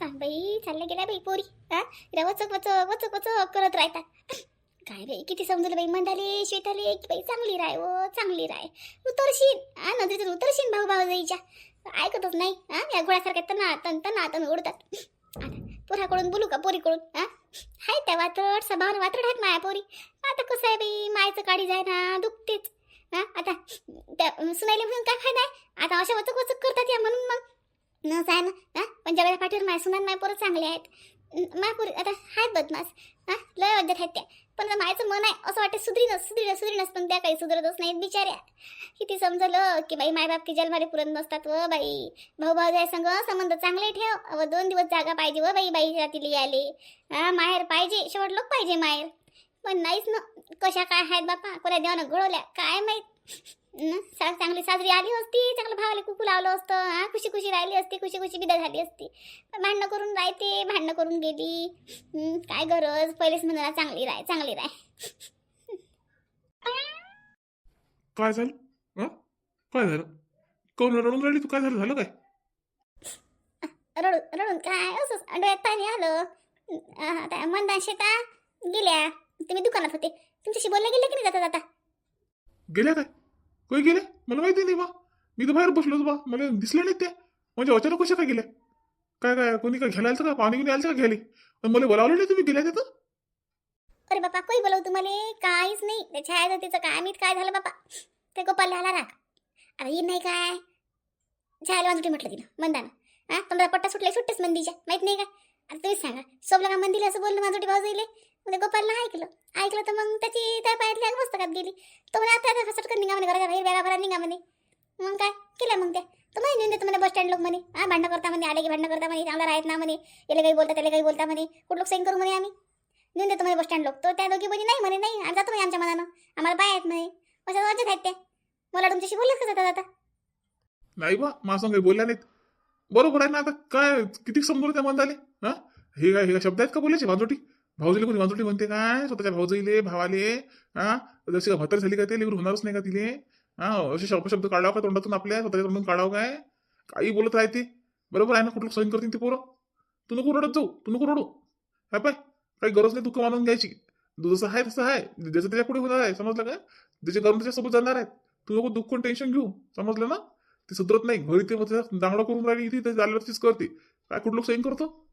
सांग बाई चालल्या गेल्या बाई पोरी. हा? इला वचक वचक वचक वचक करत राहतात. काय बाई किती समजलं बाई मंदाले शेताले की बाई चांगली राय ओ चांगली राय. उतरशील. हा नदीतून उतरशील भाऊ भाऊ जाईच्या ऐकतच नाही. हा या घोड्यासारख्या तना तन तना तन उडतात पोराकडून बोलू का पोरीकडून? हा? हाय त्या वातड सभावर वातड आहेत माया पोरी. आता कसं आहे बाई मायचं काढी जाय ना दुखतेच. हा आता त्या सुनायला म्हणून काय फायदा आहे? आता अशा वचक वचक करतात या म्हणून मग. न जाय ना हा? पण पाठीवर माय सुनान माय पोरं चांगले आहेत. माय पोरी आता आहेत बदमास हा? लय अध्यात आहेत त्या. पण आता मायचं मन आहे असं वाटतं सुधरीनच सुधरीनच सुधरीनच पण त्या काही सुधरतच नाहीत बिचाऱ्या. किती समजलं की बाई मायबाप की जलमारे पुरत नसतात व बाई. भाऊ भाऊ जाय संग संबंध चांगले ठेव व दोन दिवस जागा पाहिजे व बाई बाई जातीला आले हा माहेर पाहिजे शेवट लोक पाहिजे माहेर. पण नाहीच ना कशा काय आहेत बापा कोणा देवानं घडवल्या काय माहीत? चांगली साजरी आली असती चांगलं भावाला कुकू लावलं असतं हा खुशी खुशी राहिली असती खुशी खुशी विदा झाली असती. भांडणं करून राहते भांडणं करून गेली. काय गरज? पहिलेच म्हणाला चांगली राय चांगली राय. काय झालं? हं? काय झालं? कोण रडून राहिली तू काय झालं? झालं काय? रडून रडून काय? असंच डोळ्यात पाणी आलं. मंदा शेता गेल्या. तुम्ही दुकानात होते. तुमच्याशी बोलल्या गेले की नाही जाता जाता गेल्या काय? काही गेले? मला माहिती नाही बा. मी तर बाहेर बसलो होतो बा. मला दिसले नाही ते. म्हणजे अचानक कसे काय गेले? काय काय कोणी काय घ्यायला आलं का? पाणी कोणी आलं का घ्यायला? पण मला बोलावलं नाही तुम्ही गेल्या तिथं अरे बापा कोई बोलव तुम्हाला? काहीच नाही. त्या तिचं काय? मी काय झालं बापा? ते गोपाल आला राग. अरे ये नाही काय? छायाला वाजवटी म्हटलं तिनं मंदानं. हा? तुम्हाला पट्टा सुटले सुट्टेच मंदीच्या. माहीत नाही का? अरे तुम्हीच सांगा. सोबला का मंदीला असं बोललं माझं भाऊ जाईल म्हणजे गोपालला ऐकलं. ऐकलं तर मग त्याची त्या पायातली आग पुस्तकात गेली. तो म्हणे आता आता सटकन निघा म्हणे घरा घरा बॅगा भरा निघा म्हणे. मग काय? केलं मग त्या. तर म्हणे नेऊन देतो म्हणे बस स्टँड लोक म्हणे. हा भांडणं करता म्हणे आले की भांडणं करता म्हणे आम्हाला राहत ना म्हणे याला काही बोलता त्याला काही बोलता म्हणे कुठं सेंग सैन करू म्हणे आम्ही. नेऊन देतो म्हणे बस स्टँड लोक. तर त्या दोघी बोली नाही म्हणे नाही आम्ही जातो म्हणे आमच्या मनानं. आम्हाला पाय आहेत म्हणे. अशा वाजत आहेत त्या. मला तुमच्याशी बोललेच का जाता जाता नाही बा माझं काही बोलल्या नाहीत. बरोबर आहे ना आता काय किती समजून त्या मंदाले हा? हे काय हे शब्द आहेत का बोलायचे भाजोटी भाऊजीले कोणी भाजोटी म्हणते काय? स्वतःच्या भाऊजीले भावाले हा? जशी का झाली का ते लेकर होणारच नाही का तिले? हा? असे शब्द शब्द काढावं का तोंडातून आपल्या? स्वतःच्या तोंडून काढावं काय? काही बोलत राहते. बरोबर आहे ना? कुठलं सहन करतील ते पोरं? तू नको रडत जाऊ. तू नको रडू. काय पाय. काही गरज नाही दुःख मानून घ्यायची. जसं आहे तसं आहे. ज्याचं त्याच्या पुढे होणार आहे. समजलं का? ज्याचे करून त्याच्यासोबत जाणार आहेत. तू नको दुःख टेन्शन घेऊ. समजलं ना? ते सुधरत नाही. घरी ते दांगडा करून राहिली. इथे ते झाल्यावर तीच करते. काय कुठं लोक सैन करतो?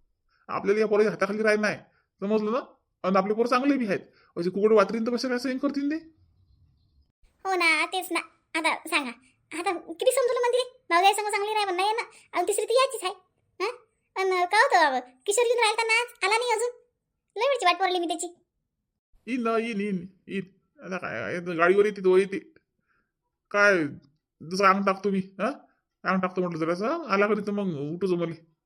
आपल्याला या पोराच्या हाताखाली राहायला नाही. समजलं ना? आणि आपले पोरं चांगले बी आहेत. असे कुकडे वातरीन तर कशा काय सैन करतील ते? हो ना तेच ना. आता सांगा. आता किती समजून म्हणते? भाऊजाई संग चांगली राह पण नाही ना? आणि तिसरी ती याचीच आहे. हा? पण का होतं बाबा? किशोर घेऊन राहिला ना आला नाही अजून? लय वेळची वाट पडली मी त्याची. येईन ना येईन येईन येईन आता काय आहे, गाडीवर येते तो येते. काय दुसरं अंग टाकतो मी. हा? अंग टाकतो म्हटलं जरासं आला कधी तर मग उठू जमले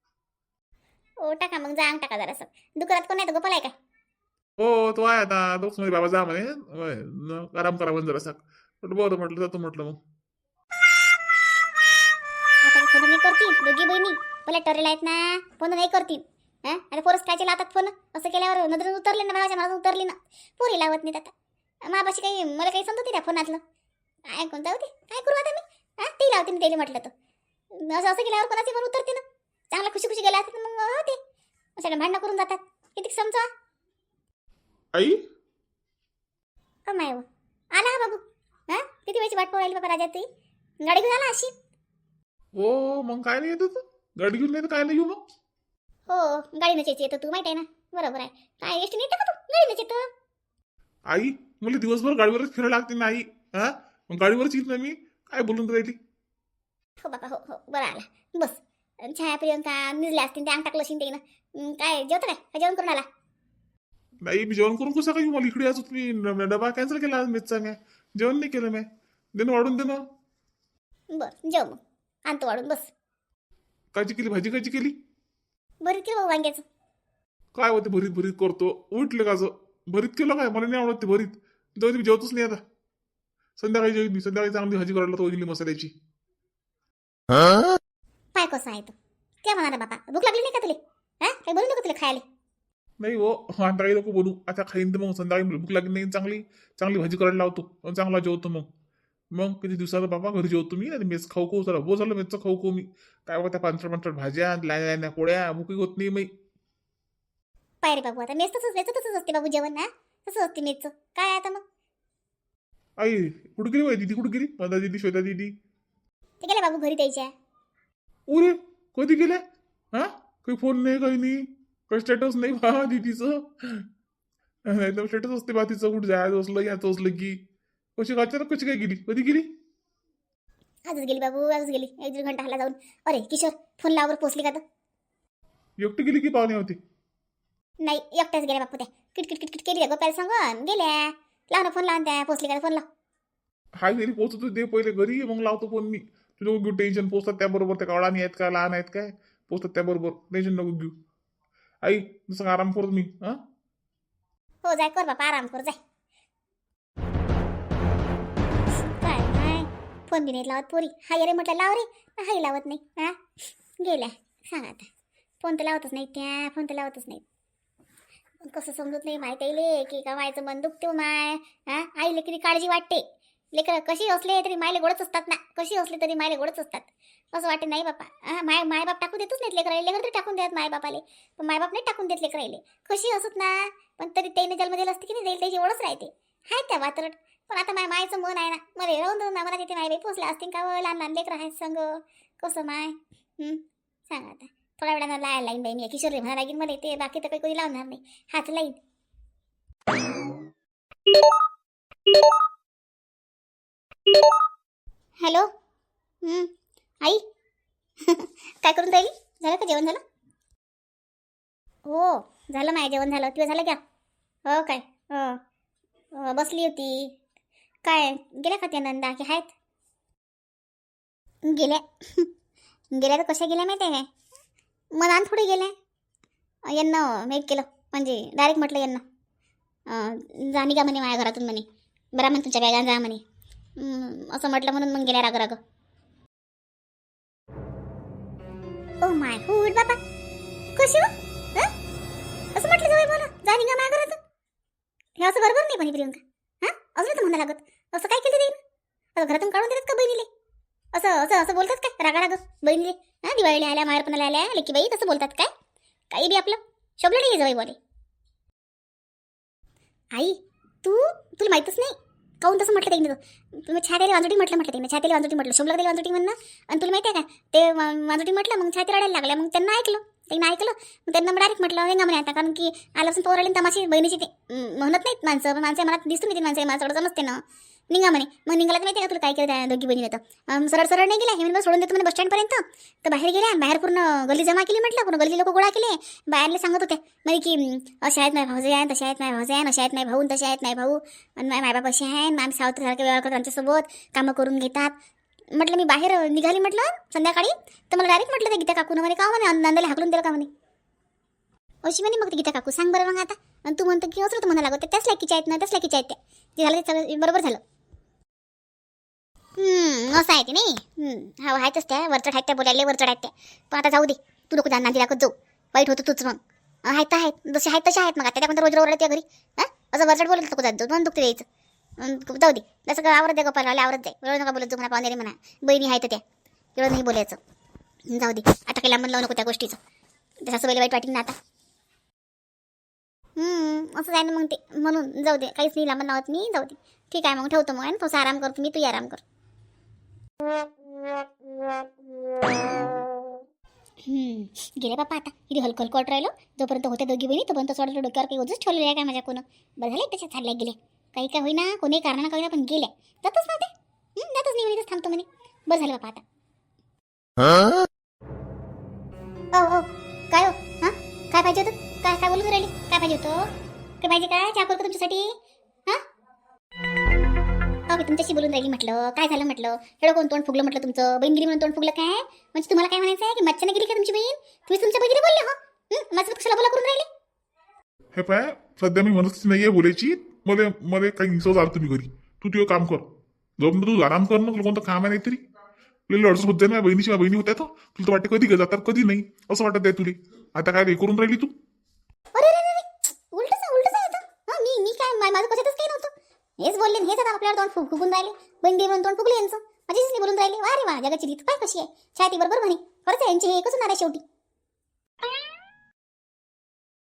ओ टाका मग जा अंग टाका जरासं. दुकानात कोण नाही गोपाल आहे काय हो तो आहे आता. दोघ बाबा जा म्हणे. होय, न- आराम करा म्हणजे जरासा. म्हटलं बरं म्हटलं जातो म्हटलं मग. आता फोन नाही करतील दोघी बहिणी. मला टरेल आहेत ना फोन नाही करतील हा? आता पोरस कायचे लावतात फोन असं केल्यावर नजर उतरले ना भावाच्या मला उतरली ना. पोरी लावत नाहीत आता. मापाशी काही मला काही समजते त्या फोनातलं. काय कोणतं होते काय करू आता मी? हा? ती लावते मी त्याला म्हटलं तर. असं असं केल्यावर कोणाची पण उतरते ना चांगला खुशी खुशी गेला असतात मग होते असं भांडणं करून जातात. किती समजा आई? कमाय आला हा बाबू. हा? किती वेळची वाट पोहायला बाबा राजा ती? गाडी घेऊन आला अशी हो मग काय नाही येत होतं? गाडी घेऊन नाही तर काय नाही येऊ मग? हो गाडीनं चेची येतो तू माहीत आहे ना? बरोबर आहे. काय एसटी नेतं का तू? गाडीनं येतं. आई मला दिवसभर गाडीवरच फिरायला लागते ना आई. हा? मग गाडीवरच येत ना मी. काय बोलून राहिली? हो बाबा हो हो. बरं आला. बस. छाया प्रियंका निजल्या असतील ते अंग टाकलं ते ना काय जेवतं काय? का जेवण करून आला? नाही मी जेवण करून कसं काय येऊ? मला इकडे याच तुम्ही डबा कॅन्सल केला आज मेसचा मी जेवण नाही केलं मी देणं वाढून देणं बरं जेव मग. आणतो वाढून बस. कायची केली? भाजी कायची केली? बरं केलं वांग्याचं. काय होते भरीत भरीत करतो. उठले का भरीत केलं काय? मला नाही आवडत ते भरीत. जाऊ मी जेवतच नाही आता. संध्याकाळी जेवीन मी. संध्याकाळी चांगली भाजी करायला तो इडली मसाल्याची. कसं आहे तो. काय म्हणा बाबा भूक लागली नाही का तुला? हा? काही बोलू नको तुला खायला. नाही हो काही नको बोलू. आता खाईन तर मग संध्याकाळी भूक लागली नाही चांगली चांगली भाजी करायला लावतो. चांगला जेवतो मग. मग किती दिवसाचा बाबा घरी जेवतो मी आणि मेस खाऊ खाऊ जरा हो झालं मेसचं खाऊ खाऊ मी. काय बघा त्या पांचट पांचट भाज्या लाण्या लाण्या पोळ्या मुकी होत नाही मी पाय रे बाबू आता मेस तसंच मेसचं तसंच असते बाबू जेवण ना तसंच असते मेसचं. काय आता मग? आई कुठे गेली बाई दिदी? कुठे गेली? मदा दिदी श्वेता दिदी? ते गेले बाबू घरी त्याच्या उरे कधी गेल्या हा? काही फोन नाही काही नाही. काही स्टेटस नाही बा दिदीचं. नाही तर स्टेटस असते बा तिचं कुठे जायचं असलं याचं असलं की. कशी अचानक कशी काय गेली? कधी गेली? आजच गेली बाबू आजच गेली. एक दीड घंटा जाऊन. अरे किशोर फोन लावर पोचली का तर एकटी गेली की पाहुणे होते? नाही एकट्याच गेल्या बापू त्या. किटकिट किटकिट केली त्या गोप्याला सांगून? गेल्या. लाव ना फोन लावून त्या. पोचली का फोन लाव. हाय घरी पोहोचतो दे पहिले घरी मग लावतो फोन मी. तुला घेऊ टेन्शन पोचतात त्याबरोबर त्या कावळानी आहेत का लहान आहेत काय पोचतात त्याबरोबर टेन्शन नको घेऊ आई जसं आराम करतो मी हा? हो जाय कर बापा आराम कर जाय काय नाही फोन बी नाही लावत पोरी. हाय रे म्हटलं लाव रे. हाय लावत नाही. हा गेल्या. सांग आता. फोन तर लावतच नाही त्या फोन तर लावतच नाही. कसं समजत नाही माहिती आईले की का व्हायचं मन दुखते हो माय? हा आईले किती काळजी वाटते? लेकर कशी असले तरी मायले गोडच असतात ना. कशी असले तरी मायले गोडच असतात. असं वाटते नाही बापा हा माय मायबाप टाकून देतच नाहीत लेकराले लेकर तरी टाकून देत मायबापाले. पण मायबाप नाही टाकून देत लेकराले कशी असत ना पण तरी त्याने जन्म दिला असते की नाही त्याची ओळख राहते. हाय त्या वातरट. पण आता माय मायचं मन आहे ना मध्ये राहून राहून ना मला तिथे माय बाई पोचल्या असतील का व? लहान लहान लेकर आहेत संग. कसं माय? सांगा आता. थोड्या वेळानं लाय लाईन बाई मी किशोर म्हणा लागेल मला ते बाकी तर काही कोणी लावणार नाही. हात लाईन. हॅलो? आई? काय करून राहिली? झालं का जेवण झालं? हो झालं माय जेवण झालं. तुझं झालं का? हो काय? हो. बसली होती. काय? गेल्या का त्या नंदा? की आहेत? गेल्या. गेल्या तर कशा गेल्या माहिती आहे काय? मनान थोडी गेल्या. यांना मेक केलं. म्हणजे डायरेक्ट म्हटलं यांना. जाणी जा म्हणे माझ्या घरातून म्हणे. बरा म्हणे तुमच्या बॅगान जा म्हणे. असं म्हटलं म्हणून मग गेल्या राग राग ओ माय हुड बाबा. कशी हो? असं म्हटलं जाऊ मला जा निघा माझ्या घरातून हे असं बरोबर नाही म्हणे प्रियंका. हा? अजून तर म्हणा लागत. असं काय केलं ते असं घरातून काढून देतात का बहिणीले? असं असं असं बोलतात काय रागा राग बहिणीले? हा? दिवाळीला आल्या माहेरपणाला आल्या लेकी बाई तसं बोलतात काय? काही बी आपलं. शोभलं नाही जवळ बोले. आई तू? तुला माहीतच नाही. काऊन तसं म्हटलं त्यांनी तुम्ही छातीला वांजुटी म्हटलं म्हटलं त्यांनी छातीला वांजुटी म्हटलं. शोभलं का वांजोटी म्हणणं आणि तुला माहिती आहे का? ते वांजुटी म्हटलं मग छाती रडायला लागल्या. मग त्यांना ऐकलं. त्यांना ऐकलं. मग त्यांना डायरेक्ट म्हटलं हे म्हणे आता कारण की आल्यापासून पोर तर तमाशी बहिणीची ते म्हणत नाहीत माणसं. माणसं मला दिसून येते माणसं माणसं समजते ना. निघा म्हणे मग निघाला माहिती का तुला काय केलं त्या दोघी बहिणी तर सरळ सरळ नाही गेल्या हे म्हणजे सोडून देतो म्हणे बस स्टँडपर्यंत तर बाहेर गेल्या बाहेर पूर्ण गल्ली जमा केली म्हटलं पूर्ण गल्ली लोक गोळा केले बाहेरले सांगत होते म्हणजे की अं, अशा आहेत माझे भाऊजे आहे तशा आहेत माझे भाऊजे आहे अशा आहेत माझे भाऊ तशा आहेत माझे भाऊ आणि माय मायबाप असे आहे आणि आम्ही सावत्रसारखे व्यवहार करतो आमच्यासोबत कामं करून घेतात म्हटलं मी बाहेर निघाली म्हटलं संध्याकाळी तर मला डायरेक्ट म्हटलं ते गीता काकून म्हणे का म्हणे नंदाला हाकलून दिलं का म्हणे अशी म्हणे मग ते गीता काकू सांग बरं मग आता आणि तू म्हणतो की असं तर म्हणा लागतं त्याच लायकीच्या आहेत ना त्याच लायकीच्या आहेत ते झालं ते सगळं बरोबर झालं असं आहे ते नाही. हा आहेतच त्या वरचढ आहेत त्या बोलायला वरचढ आहेत त्या. पण आता जाऊ दे. तू नको जा नांदी दाखवत जाऊ. वाईट होतं तूच मग. आहेत तर आहेत. जसे आहेत तसे आहेत मग. आता त्या कोणत्या रोज रोज त्या घरी? हा? असं वरचढ बोलत नको जात जाऊ. दोन दुखते द्यायचं जाऊ दे. जसं का आवरत दे गप्पा लावले आवरत जाय वेळ नका बोलत जाऊ म्हणा पाहुणे म्हणा. बहिणी आहेत त्या. वेळ नाही बोलायचं. जाऊ दे. आता काही लांबून लावू नको त्या गोष्टीचं. तसं सासूबाईला वाईट वाटेल ना आता. असं आहे ना मग ते. म्हणून जाऊ दे. काहीच नाही लांबून लावत मी जाऊ दे. ठीक आहे मग. ठेवतो मग. आणि थोडासा आराम करतो मी तू आराम कर. गेले बापा आता. किती हलकं हलकं राहिलो. जोपर्यंत होत्या दोघी बहिणी तोपर्यंत सोडलं डोक्यावर काही ओझच ठेवलेलं आहे काय माझ्या कोण? बरं झालं त्याच्यात चालल्या गेले काही काय होईना कोणी कारणानं काही पण गेल्या. जातच ना ते जातच नाही म्हणे थांबतो म्हणे. बरं झालं बापा आता. ओ ओ काय हो? हा? काय पाहिजे होतं? काय काय बोलून राहिली? काय पाहिजे होतं? काय पाहिजे काय? चहा करू तुमच्यासाठी? ओके तुमच्याशी बोलून राहिली म्हटलं काय झालं म्हटलं? एवढं कोण तोंड फुगलं म्हटलं तुमचं? बहीण गिरी म्हणून तोंड फुगलं काय? म्हणजे तुम्हाला काय म्हणायचं आहे? की मच्छाने गेली का तुमची बहीण? तुम्ही तुमच्या बहिणीने बोलले हो? माझं कशाला बोला करून राहिले? हे पाय सध्या मी मनस्थिती नाहीये बोलायची. मला मला काही हिंसा झालं तुम्ही घरी. तू तुझं काम कर. जाऊन तू आराम कर ना तुला कोणतं काम आहे नाही तरी तुला अडचण होत माझ्या बहिणीची बहिणी होत्या तर. तुला तर वाटते कधी जातात कधी नाही. असं वाटत आहे तुला. आता काय हे करून राहिली तू. अरे अरे अरे उलटच उलटच आहे आता हा मी मी काय मा- माझं कशातच हेच बोलले हेच आता आपल्याला तोंड फुग फुगून राहिले. बंदी म्हणून तोंड फुगले यांचं. माझी नाही बोलून राहिले. वा रे वा जगाची रीत काय कशी आहे? छाती बरोबर म्हणे. खरंच यांची हे एकच होणार आहे शेवटी.